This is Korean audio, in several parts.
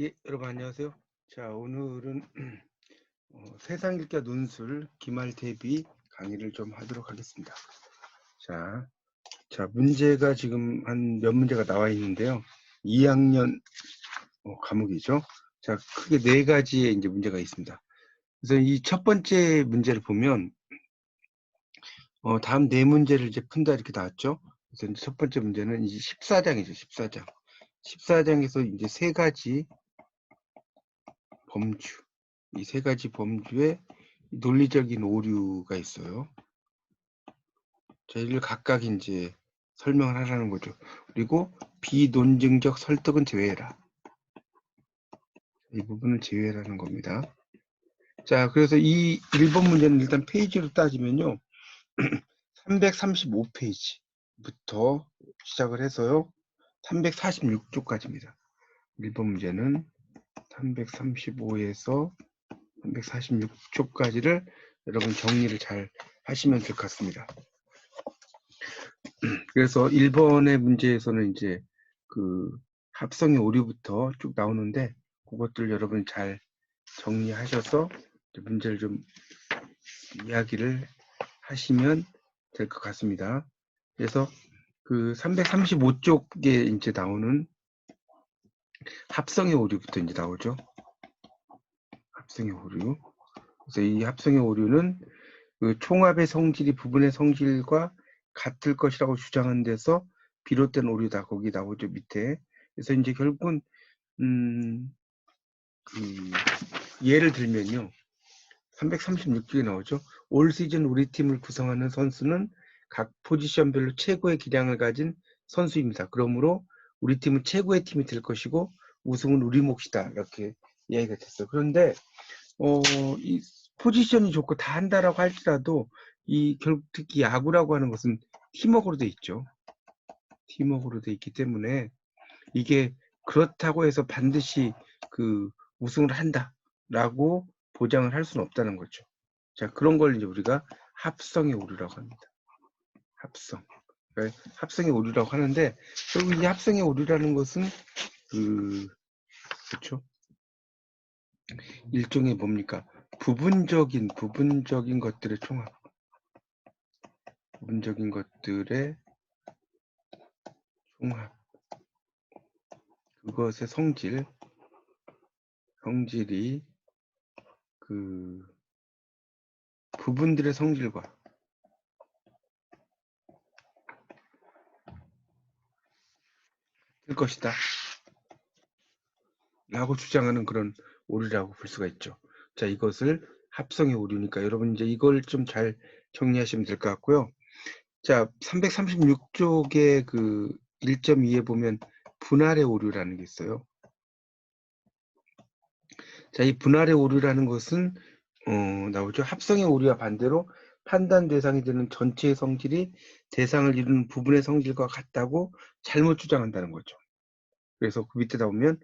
예, 여러분 안녕하세요. 자, 오늘은 어, 세상 읽기 논술 기말 대비 강의를 좀 하도록 하겠습니다. 자, 자 문제가 지금 한 몇 문제가 나와 있는데요. 2학년 어, 과목이죠. 자, 크게 네 가지의 이제 문제가 있습니다. 그래서 이 첫 번째 문제를 보면 어, 다음 네 문제를 이제 푼다 이렇게 나왔죠. 그래서 첫 번째 문제는 이제 14장이죠. 14장. 14장에서 이제 세 가지 범주, 이 세 가지 범주에 논리적인 오류가 있어요. 자, 이를 각각 이제 설명을 하라는 거죠. 그리고 비논증적 설득은 제외해라. 이 부분을 제외라는 겁니다. 자, 그래서 이 1번 문제는 일단 페이지로 따지면요. 335페이지부터 시작을 해서요. 346쪽까지입니다. 1번 문제는 335에서 346쪽까지를 여러분 정리를 잘 하시면 될 것 같습니다. 그래서 1번의 문제에서는 이제 그 합성의 오류부터 쭉 나오는데 그것들 여러분 잘 정리하셔서 문제를 좀 이야기를 하시면 될 것 같습니다. 그래서 그 335쪽에 이제 나오는 합성의 오류부터 이제 나오죠. 합성의 오류. 그래서 이 합성의 오류는 그 총합의 성질이 부분의 성질과 같을 것이라고 주장한 데서 비롯된 오류다. 거기 나오죠 밑에. 그래서 이제 결국은 음, 그 예를 들면요. 336쪽에 나오죠. 올 시즌 우리 팀을 구성하는 선수는 각 포지션별로 최고의 기량을 가진 선수입니다. 그러므로 우리 팀은 최고의 팀이 될 것이고 우승은 우리 몫이다. 이렇게 이야기가 됐어요. 그런데 어, 이 포지션이 좋고 다 한다라고 할지라도 이 결국 특히 야구라고 하는 것은 팀워크로 돼 있죠. 팀워크로 돼 있기 때문에 이게 그렇다고 해서 반드시 그 우승을 한다라고 보장을 할 수는 없다는 거죠. 자 그런 걸 이제 우리가 합성의 오류라고 합니다. 합성. 그러니까 합성의 오류라고 하는데 결국 이 합성의 오류라는 것은 그 그렇죠. 일종의 뭡니까 부분적인 부분적인 것들의 총합. 부분적인 것들의 총합. 그것의 성질, 성질이 그 부분들의 성질과 것이다. 라고 주장하는 그런 오류라고 볼 수가 있죠. 자, 이것을 합성의 오류니까 여러분 이제 이걸 좀 잘 정리하시면 될 것 같고요. 자, 336쪽의 그 1.2에 보면 분할의 오류라는 게 있어요. 자, 이 분할의 오류라는 것은 어, 나오죠. 합성의 오류와 반대로 판단 대상이 되는 전체의 성질이 대상을 이루는 부분의 성질과 같다고 잘못 주장한다는 거죠. 그래서 그 밑에 나오면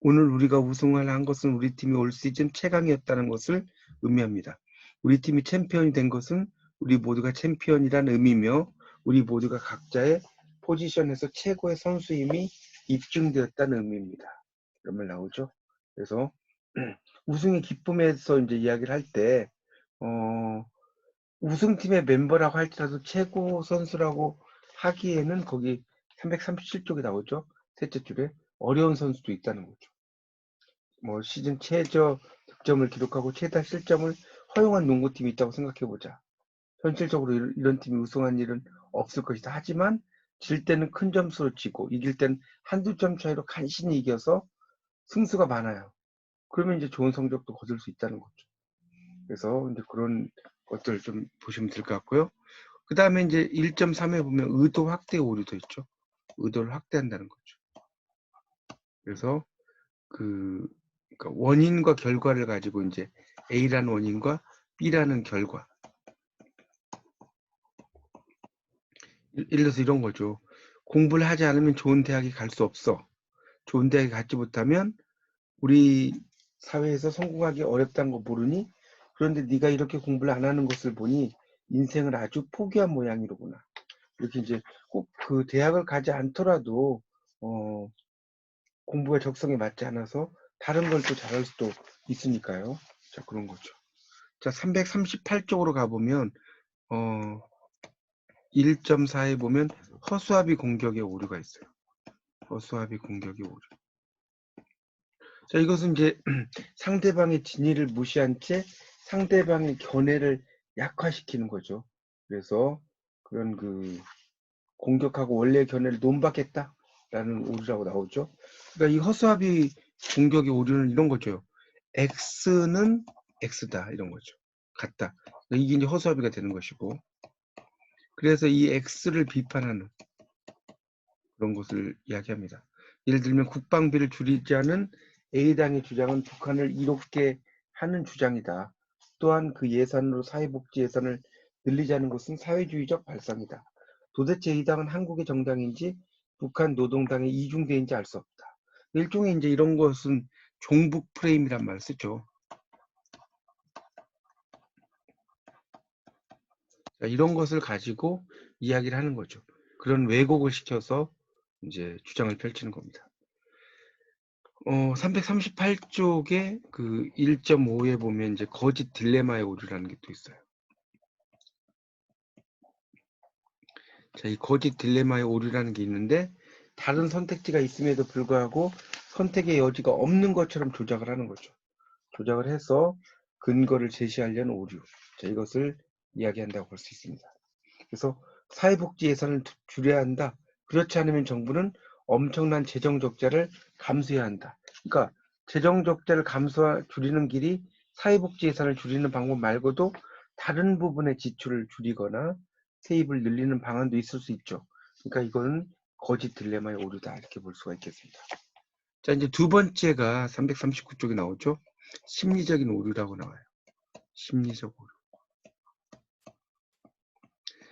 오늘 우리가 우승을 한 것은 우리 팀이 올 시즌 최강이었다는 것을 의미합니다. 우리 팀이 챔피언이 된 것은 우리 모두가 챔피언이라는 의미며 우리 모두가 각자의 포지션에서 최고의 선수임이 입증되었다는 의미입니다. 이런 말 나오죠. 그래서 우승의 기쁨에서 이제 이야기를 할 때, 어, 우승팀의 멤버라고 할지라도 최고 선수라고 하기에는 거기 337쪽에 나오죠. 셋째 줄에 어려운 선수도 있다는 거죠. 뭐 시즌 최저 득점을 기록하고 최다 실점을 허용한 농구팀이 있다고 생각해보자. 현실적으로 이런 팀이 우승한 일은 없을 것이다. 하지만 질 때는 큰 점수로 지고 이길 때는 한두 점 차이로 간신히 이겨서 승수가 많아요. 그러면 이제 좋은 성적도 거둘 수 있다는 거죠. 그래서 이제 그런 것들 좀 보시면 될 것 같고요. 그 다음에 이제 1.3에 보면 의도 확대 오류도 있죠. 의도를 확대한다는 거죠. 그래서 그 그러니까 원인과 결과를 가지고 이제 A라는 원인과 B라는 결과. 예를 들어서 이런 거죠. 공부를 하지 않으면 좋은 대학에 갈 수 없어. 좋은 대학에 가지 못하면 우리 사회에서 성공하기 어렵다는 거 모르니? 그런데 네가 이렇게 공부를 안 하는 것을 보니 인생을 아주 포기한 모양이로구나. 이렇게 이제 꼭 그 대학을 가지 않더라도 어 공부가 적성에 맞지 않아서 다른 걸 또 잘할 수도 있으니까요. 자, 그런 거죠. 자, 338쪽으로 가보면, 어, 1.4에 보면 허수아비 공격의 오류가 있어요. 허수아비 공격의 오류. 자, 이것은 이제 상대방의 진위를 무시한 채 상대방의 견해를 약화시키는 거죠. 그래서 그런 그 공격하고 원래의 견해를 논박했다 라는 오류라고 나오죠. 그러니까 이 허수아비 공격의 오류는 이런 거죠. X는 X다 이런 거죠. 같다. 그러니까 이게 이제 허수아비가 되는 것이고 그래서 이 X를 비판하는 그런 것을 이야기합니다. 예를 들면 국방비를 줄이자는 A당의 주장은 북한을 이롭게 하는 주장이다. 또한 그 예산으로 사회복지 예산을 늘리자는 것은 사회주의적 발상이다. 도대체 이 당은 한국의 정당인지 북한 노동당의 이중대인지 알 수 없다. 일종의 이제 이런 것은 종북 프레임이란 말을 쓰죠. 자, 이런 것을 가지고 이야기를 하는 거죠. 그런 왜곡을 시켜서 이제 주장을 펼치는 겁니다. 어, 338쪽에 그 1.5에 보면 이제 거짓 딜레마의 오류라는 게 또 있어요. 자, 이 거짓 딜레마의 오류라는 게 있는데 다른 선택지가 있음에도 불구하고 선택의 여지가 없는 것처럼 조작을 하는 거죠. 조작을 해서 근거를 제시하려는 오류. 자, 이것을 이야기한다고 볼 수 있습니다. 그래서 사회복지 예산을 줄여야 한다. 그렇지 않으면 정부는 엄청난 재정 적자를 감수해야 한다. 그러니까 재정 적자를 감수 줄이는 길이 사회복지 예산을 줄이는 방법 말고도 다른 부분의 지출을 줄이거나 세입을 늘리는 방안도 있을 수 있죠. 그러니까 이거는 거짓 딜레마의 오류다 이렇게 볼 수가 있겠습니다. 자 이제 두 번째가 339쪽에 나오죠. 심리적인 오류라고 나와요. 심리적 오류.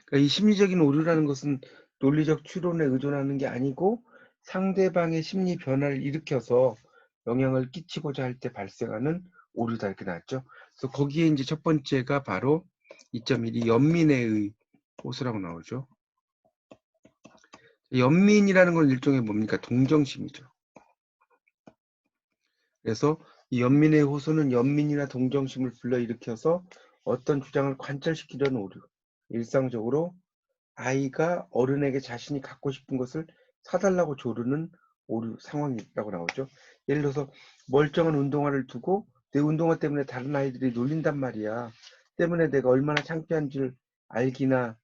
그러니까 이 심리적인 오류라는 것은 논리적 추론에 의존하는 게 아니고 상대방의 심리 변화를 일으켜서 영향을 끼치고자 할 때 발생하는 오류다 이렇게 나왔죠. 그래서 거기에 이제 첫 번째가 바로 2.1이 연민의 호수라고 나오죠. 연민이라는 건 일종의 뭡니까? 동정심이죠. 그래서 이 연민의 호소는 연민이나 동정심을 불러일으켜서 어떤 주장을 관철시키려는 오류. 일상적으로 아이가 어른에게 자신이 갖고 싶은 것을 사달라고 조르는 오류 상황이라고 나오죠. 예를 들어서 멀쩡한 운동화를 두고 내 운동화 때문에 다른 아이들이 놀린단 말이야. 때문에 내가 얼마나 창피한 줄 알기나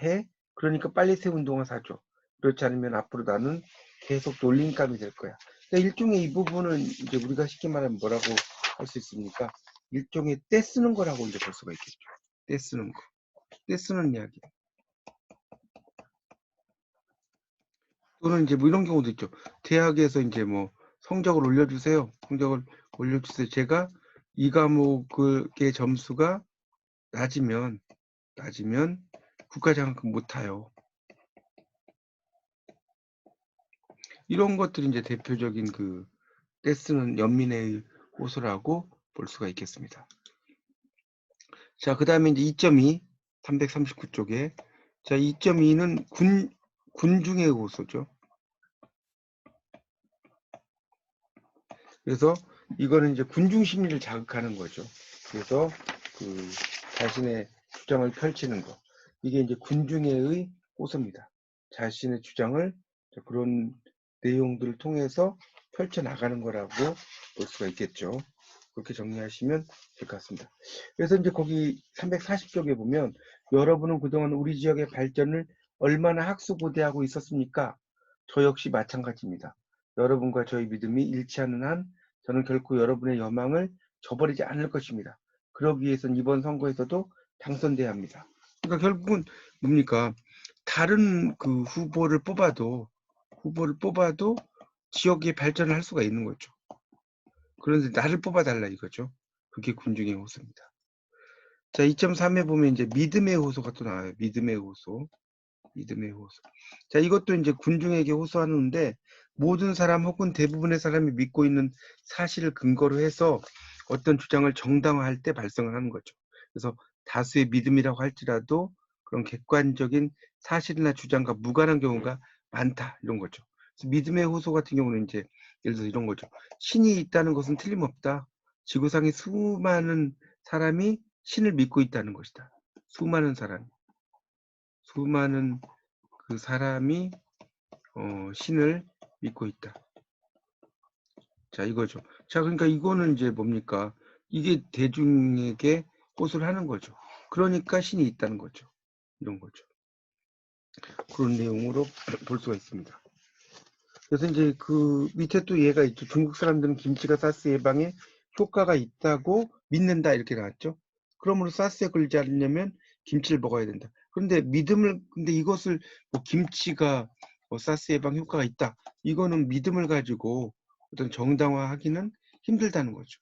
해. 그러니까 빨리 새 운동화 사줘. 그렇지 않으면 앞으로 나는 계속 놀림감이 될 거야. 그러니까 일종의 이 부분은 이제 우리가 쉽게 말하면 뭐라고 할 수 있습니까? 일종의 떼 쓰는 거라고 이제 볼 수가 있겠죠. 떼 쓰는 거. 떼 쓰는 이야기. 또는 이제 뭐 이런 경우도 있죠. 대학에서 이제 뭐 성적을 올려주세요. 성적을 올려주세요. 제가 이 과목의 점수가 낮으면 낮으면 국가장학금 못 타요. 이런 것들이 이제 대표적인 그 떼쓰는 연민의 호소라고 볼 수가 있겠습니다. 자, 그 다음에 이제 2.2, 339쪽에 자, 2.2는 군, 군중의 호소죠. 그래서 이거는 이제 군중 심리를 자극하는 거죠. 그래서 그 자신의 주장을 펼치는 거. 이게 이제 군중의 호소입니다. 자신의 주장을 그런 내용들을 통해서 펼쳐 나가는 거라고 볼 수가 있겠죠. 그렇게 정리하시면 될 것 같습니다. 그래서 이제 거기 340쪽에 보면 여러분은 그동안 우리 지역의 발전을 얼마나 학수고대하고 있었습니까? 저 역시 마찬가지입니다. 여러분과 저의 믿음이 일치하는 한 저는 결코 여러분의 여망을 저버리지 않을 것입니다. 그러기 위해서는 이번 선거에서도 당선돼야 합니다. 그러니까 결국은 뭡니까? 다른 그 후보를 뽑아도 후보를 뽑아도 지역의 발전을 할 수가 있는 거죠. 그런데 나를 뽑아달라 이거죠. 그게 군중의 호소입니다. 자, 2.3에 보면 이제 믿음의 호소가 또 나와요. 믿음의 호소. 믿음의 호소. 자, 이것도 이제 군중에게 호소하는데 모든 사람 혹은 대부분의 사람이 믿고 있는 사실을 근거로 해서 어떤 주장을 정당화할 때 발생을 하는 거죠. 그래서 다수의 믿음이라고 할지라도 그런 객관적인 사실이나 주장과 무관한 경우가 많다 이런 거죠. 믿음의 호소 같은 경우는 이제 예를 들어서 이런 거죠. 신이 있다는 것은 틀림없다. 지구상의 수많은 사람이 신을 믿고 있다는 것이다. 수많은 사람, 수많은 그 사람이 어, 신을 믿고 있다. 자, 이거죠. 자, 그러니까 이거는 이제 뭡니까? 이게 대중에게 호소를 하는 거죠. 그러니까 신이 있다는 거죠. 이런 거죠. 그런 내용으로 볼 수가 있습니다. 그래서 이제 그 밑에 또 얘가 있죠. 중국 사람들은 김치가 사스 예방에 효과가 있다고 믿는다 이렇게 나왔죠. 그러므로 사스에 걸리지 않으려면 김치를 먹어야 된다. 그런데 믿음을 근데 이것을 뭐 김치가 뭐 사스 예방 효과가 있다. 이거는 믿음을 가지고 어떤 정당화하기는 힘들다는 거죠.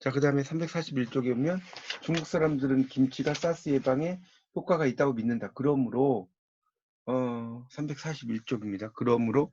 자, 그 다음에 341쪽에 보면 중국 사람들은 김치가 사스 예방에 효과가 있다고 믿는다. 그러므로 어, 341쪽입니다. 그러므로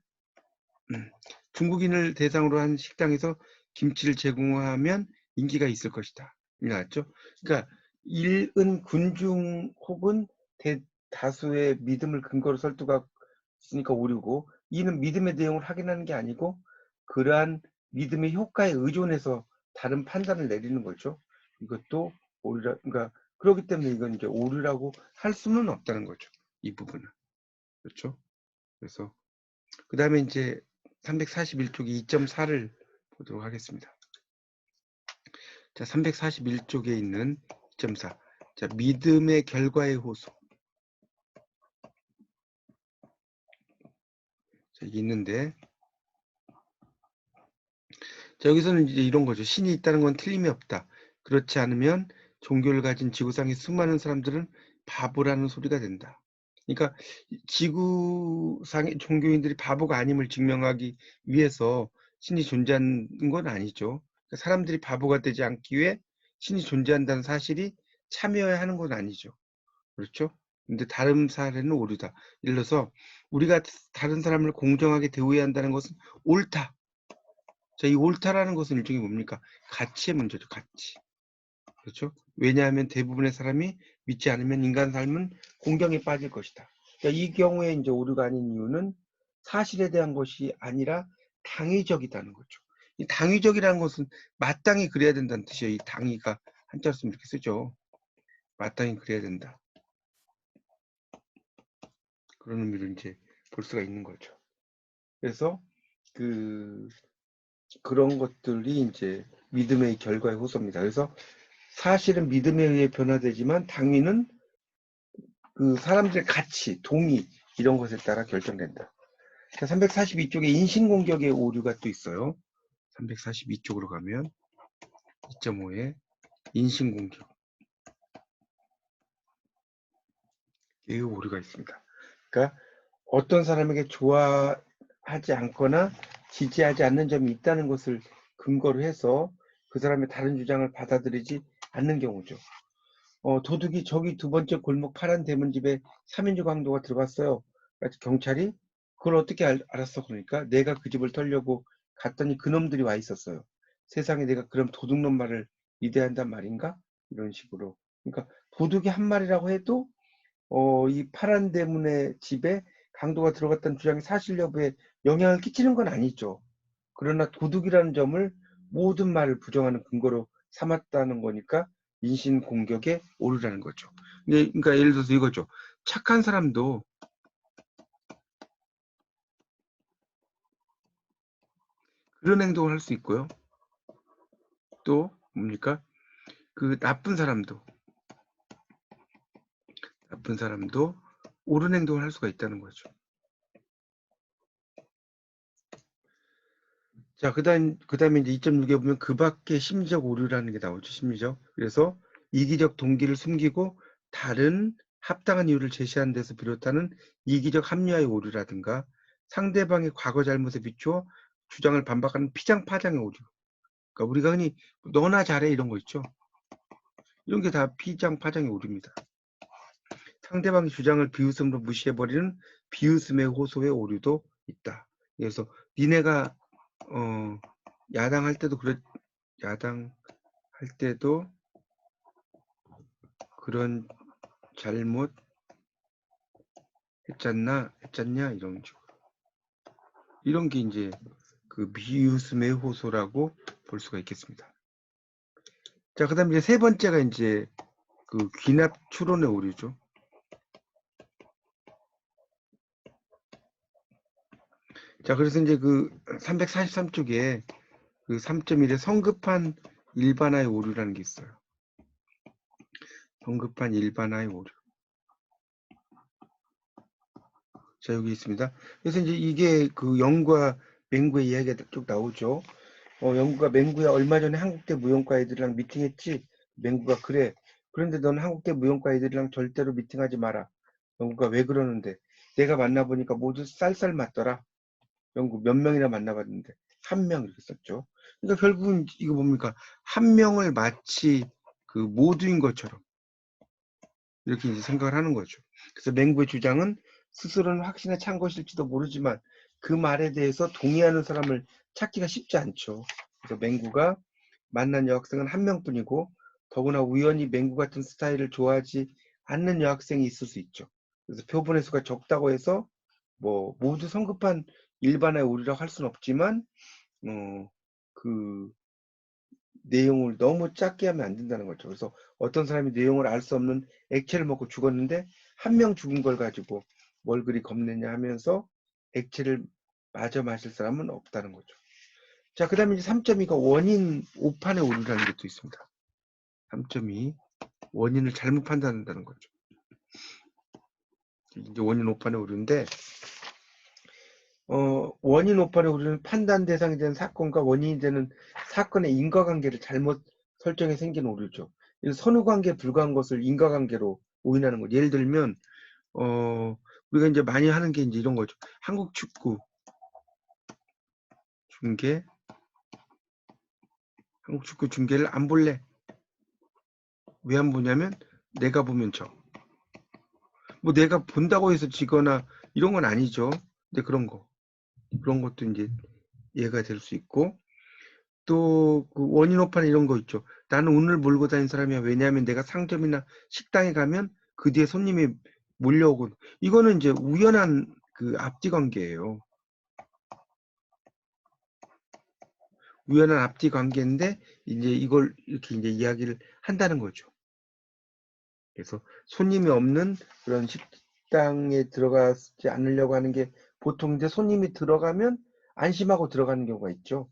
음, 중국인을 대상으로 한 식당에서 김치를 제공하면 인기가 있을 것이다. 나왔죠? 그러니까 일은 군중 혹은 대다수의 믿음을 근거로 설득했으니까 오류고 이는 믿음의 내용을 확인하는 게 아니고 그러한 믿음의 효과에 의존해서 다른 판단을 내리는 거죠. 이것도 오류라 그러니까 그렇기 때문에 이건 이제 오류라고 할 수는 없다는 거죠. 이 부분은. 그렇죠? 그래서 그 다음에 이제 341쪽이 2.4를 보도록 하겠습니다. 자, 341쪽에 있는 2.4. 자, 믿음의 결과의 호소. 자, 있는데 자, 여기서는 이제 이런 거죠. 신이 있다는 건 틀림이 없다. 그렇지 않으면 종교를 가진 지구상의 수많은 사람들은 바보라는 소리가 된다. 그러니까 지구상의 종교인들이 바보가 아님을 증명하기 위해서 신이 존재하는 건 아니죠. 그러니까 사람들이 바보가 되지 않기 위해 신이 존재한다는 사실이 참여해야 하는 건 아니죠. 그렇죠? 근데 다른 사례는 오류다. 예를 들어서 우리가 다른 사람을 공정하게 대우해야 한다는 것은 옳다. 자, 이 옳다라는 것은 일종의 뭡니까? 가치의 문제죠. 가치. 그렇죠? 왜냐하면 대부분의 사람이 믿지 않으면 인간 삶은 공경에 빠질 것이다. 그러니까 이 경우에 이제 오류가 아닌 이유는 사실에 대한 것이 아니라 당위적이다는 거죠. 이 당위적이라는 것은 마땅히 그래야 된다는 뜻이에요. 이 당위가 한자로 쓰면 이렇게 쓰죠. 마땅히 그래야 된다. 그런 의미로 이제 볼 수가 있는 거죠. 그래서 그 그런 것들이 이제 믿음의 결과의 호소입니다. 그래서 사실은 믿음에 의해 변화되지만 당위는 그 사람들의 가치, 동의 이런 것에 따라 결정된다. 342쪽에 인신공격의 오류가 또 있어요. 342쪽으로 가면 2.5에 인신공격 이 오류가 있습니다. 그러니까 어떤 사람에게 좋아하지 않거나 지지하지 않는 점이 있다는 것을 근거로 해서 그 사람의 다른 주장을 받아들이지 않는 경우죠. 어, 도둑이 저기 두 번째 골목 파란 대문집에 3인조 강도가 들어갔어요. 경찰이 그걸 어떻게 알, 알았어? 그러니까 내가 그 집을 털려고 갔더니 그놈들이 와 있었어요. 세상에 내가 그럼 도둑놈 말을 이대한단 말인가? 이런 식으로. 그러니까 도둑이 한 말이라고 해도 어, 이 파란 대문의 집에 강도가 들어갔다는 주장이 사실 여부에 영향을 끼치는 건 아니죠. 그러나 도둑이라는 점을 모든 말을 부정하는 근거로 삼았다는 거니까 인신 공격에 오르라는 거죠. 그러니까 예를 들어서 이거죠. 착한 사람도 그런 행동을 할 수 있고요. 또 뭡니까? 그 나쁜 사람도 나쁜 사람도 옳은 행동을 할 수가 있다는 거죠. 자, 그 다음, 그 다음에 이제 2.6에 보면 그 밖에 심리적 오류라는 게 나오죠. 심리적. 그래서 이기적 동기를 숨기고 다른 합당한 이유를 제시하는 데서 비롯하는 이기적 합리화의 오류라든가 상대방의 과거 잘못에 비추어 주장을 반박하는 피장파장의 오류. 그러니까 우리가 흔히 너나 잘해 이런 거 있죠. 이런 게 다 피장파장의 오류입니다. 상대방의 주장을 비웃음으로 무시해버리는 비웃음의 호소의 오류도 있다. 그래서 니네가 어, 야당 할 때도 그랬 야당 할 때도 그런 잘못 했잖나 했잖냐 이런 식으로 이런 게 이제 그 미웃음의 호소라고 볼 수가 있겠습니다. 자, 그 다음에 이제 세 번째가 이제 그 귀납 추론의 오류죠. 자, 그래서 이제 그 343쪽에 그 3.1에 성급한 일반화의 오류라는 게 있어요. 성급한 일반화의 오류. 자, 여기 있습니다. 그래서 이제 이게 그 영과 맹구의 이야기가 쭉 나오죠. 어, 영구가 맹구야 얼마 전에 한국대 무용과 애들이랑 미팅했지? 맹구가 그래. 그런데 넌 한국대 무용과 애들이랑 절대로 미팅하지 마라. 영구가 왜 그러는데? 내가 만나보니까 모두 쌀쌀 맞더라. 영구 몇 명이나 만나봤는데 한 명 이렇게 썼죠. 그러니까 결국은 이거 뭡니까? 한 명을 마치 그 모두인 것처럼 이렇게 이제 생각을 하는 거죠. 그래서 맹구의 주장은 스스로는 확신에 찬 것일지도 모르지만 그 말에 대해서 동의하는 사람을 찾기가 쉽지 않죠. 그래서 맹구가 만난 여학생은 한 명뿐이고 더구나 우연히 맹구 같은 스타일을 좋아하지 않는 여학생이 있을 수 있죠. 그래서 표본의 수가 적다고 해서 뭐 모두 성급한 일반화의 오류라고 할 수는 없지만 어, 그 내용을 너무 작게 하면 안 된다는 거죠. 그래서 어떤 사람이 내용을 알 수 없는 액체를 먹고 죽었는데 한 명 죽은 걸 가지고 뭘 그리 겁내냐 하면서 액체를 마저 마실 사람은 없다는 거죠. 자, 그 다음에 이제 3.2가 원인 오판의 오류라는 게또 있습니다. 3.2 원인을 잘못 판단한다는 거죠. 이제 원인 오판의 오류인데 어, 원인 오판의 오류는 판단 대상이 되는 사건과 원인이 되는 사건의 인과관계를 잘못 설정해 생긴 오류죠. 선후관계에 불과한 것을 인과관계로 오인하는 것. 예를 들면 어, 우리가 이제 많이 하는 게 이제 이런 거죠. 한국 축구 중계 한국 축구 중계를 안 볼래. 왜 안 보냐면 내가 보면 져. 뭐 내가 본다고 해서 지거나 이런 건 아니죠. 근데 그런 거. 그런 것도 이제 이해가 될 수 있고 또 그 원인 오판 이런 거 있죠. 나는 오늘 몰고 다닌 사람이야. 왜냐하면 내가 상점이나 식당에 가면 그 뒤에 손님이 몰려오고 이거는 이제 우연한 그 앞뒤 관계예요. 우연한 앞뒤 관계인데 이제 이걸 이렇게 이제 이야기를 한다는 거죠. 그래서 손님이 없는 그런 식당에 들어가지 않으려고 하는 게 보통 이제 손님이 들어가면 안심하고 들어가는 경우가 있죠.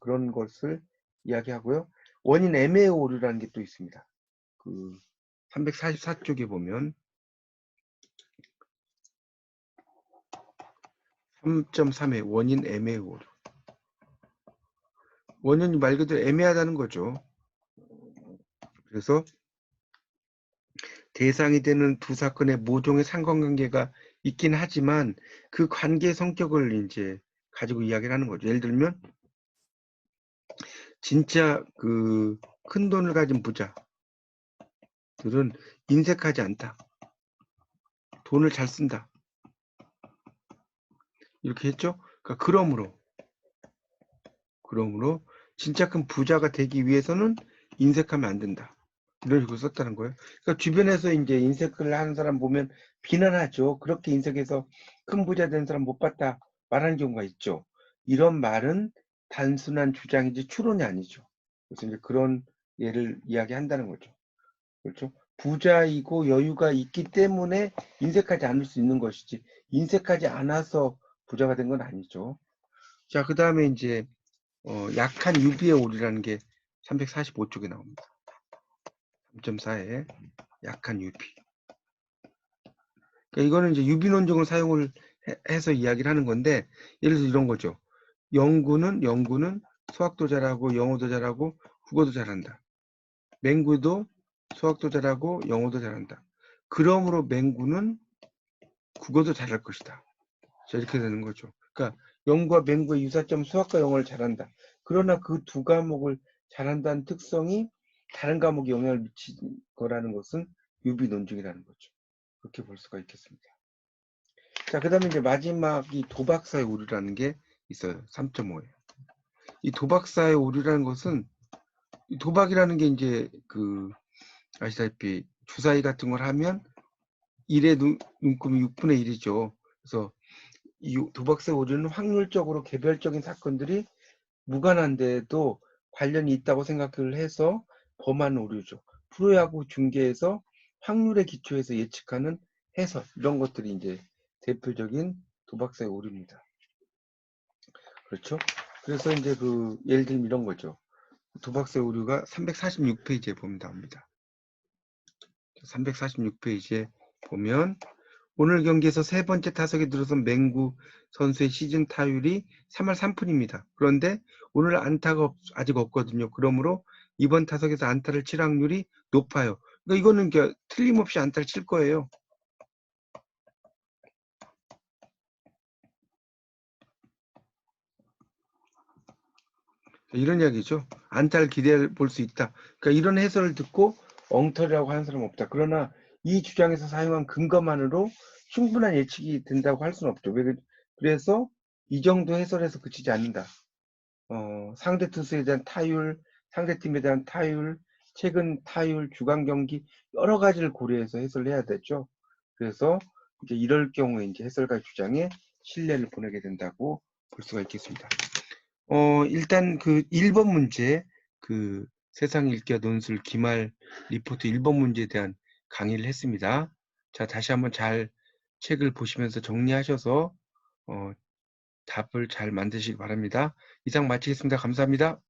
그런 것을 이야기하고요. 원인 오류라는 게 또 있습니다. 그 344쪽에 보면 3.3의 원인 애매의 오류. 원인이 말 그대로 애매하다는 거죠. 그래서 대상이 되는 두 사건의 모종의 상관관계가 있긴 하지만 그 관계 성격을 이제 가지고 이야기를 하는 거죠. 예를 들면 진짜 그 큰 돈을 가진 부자들은 인색하지 않다. 돈을 잘 쓴다. 이렇게 했죠. 그러니까 그러므로 그러므로 진짜 큰 부자가 되기 위해서는 인색하면 안 된다. 이런 식으로 썼다는 거예요. 그러니까 주변에서 이제 인색을 하는 사람 보면 비난하죠. 그렇게 인색해서 큰 부자 된 사람 못 봤다 말하는 경우가 있죠. 이런 말은 단순한 주장이지 추론이 아니죠. 그래서 이제 그런 예를 이야기한다는 거죠. 그렇죠? 부자이고 여유가 있기 때문에 인색하지 않을 수 있는 것이지 인색하지 않아서 부자가 된 건 아니죠. 자, 그 다음에 이제 어, 약한 유비의 오류라는 게 345쪽에 나옵니다. 3.4에 약한 유비. 그러니까 이거는 이제 유비 논증을 사용을 해서 이야기를 하는 건데 예를 들어 이런 거죠. 영구는 영구는 수학도 잘하고 영어도 잘하고 국어도 잘한다. 맹구도 수학도 잘하고 영어도 잘한다. 그러므로 맹구는 국어도 잘할 것이다. 자, 이렇게 되는 거죠. 그러니까 영과 맹구의 유사점 수학과 영어를 잘한다. 그러나 그 두 과목을 잘한다는 특성이 다른 과목에 영향을 미친 거라는 것은 유비 논증이라는 거죠. 그렇게 볼 수가 있겠습니다. 자, 그 다음에 이제 마지막 이 도박사의 오류라는 게 있어요. 3.5예요. 이 도박사의 오류라는 것은 도박이라는 게 이제 그 아시다시피 주사위 같은 걸 하면 1의 눈, 눈금이 6분의 1이죠. 그래서 이 도박세 오류는 확률적으로 개별적인 사건들이 무관한데도 관련이 있다고 생각을 해서 범한 오류죠. 프로야구 중계에서 확률에 기초해서 예측하는 해설 이런 것들이 이제 대표적인 도박세 오류입니다. 그렇죠? 그래서 이제 그 예를 들면 이런 거죠. 도박세 오류가 346페이지에 보면 나옵니다. 346페이지에 보면 오늘 경기에서 세 번째 타석에 들어선 맹구 선수의 시즌 타율이 3할 3푼입니다. 그런데 오늘 안타가 없- 아직 없거든요. 그러므로 이번 타석에서 안타를 칠 확률이 높아요. 그러니까 이거는 그 틀림없이 안타를 칠 거예요. 이런 이야기죠. 안타를 기대해 볼 수 있다. 그러니까 이런 해설을 듣고 엉터리라고 하는 사람은 없다. 그러나 이 주장에서 사용한 근거만으로 충분한 예측이 된다고 할 수는 없죠. 그래서 이 정도 해설에서 그치지 않는다. 어, 상대 투수에 대한 타율, 상대 팀에 대한 타율, 최근 타율, 주간 경기 여러 가지를 고려해서 해설을 해야 되죠. 그래서 이제 이럴 경우에 이제 해설가 주장에 신뢰를 보내게 된다고 볼 수가 있겠습니다. 어, 일단 그 1번 문제, 그 세상 읽기와 논술 기말 리포트 1번 문제에 대한 강의를 했습니다. 자, 다시 한번 잘 책을 보시면서 정리하셔서 어, 답을 잘 만드시기 바랍니다. 이상 마치겠습니다. 감사합니다.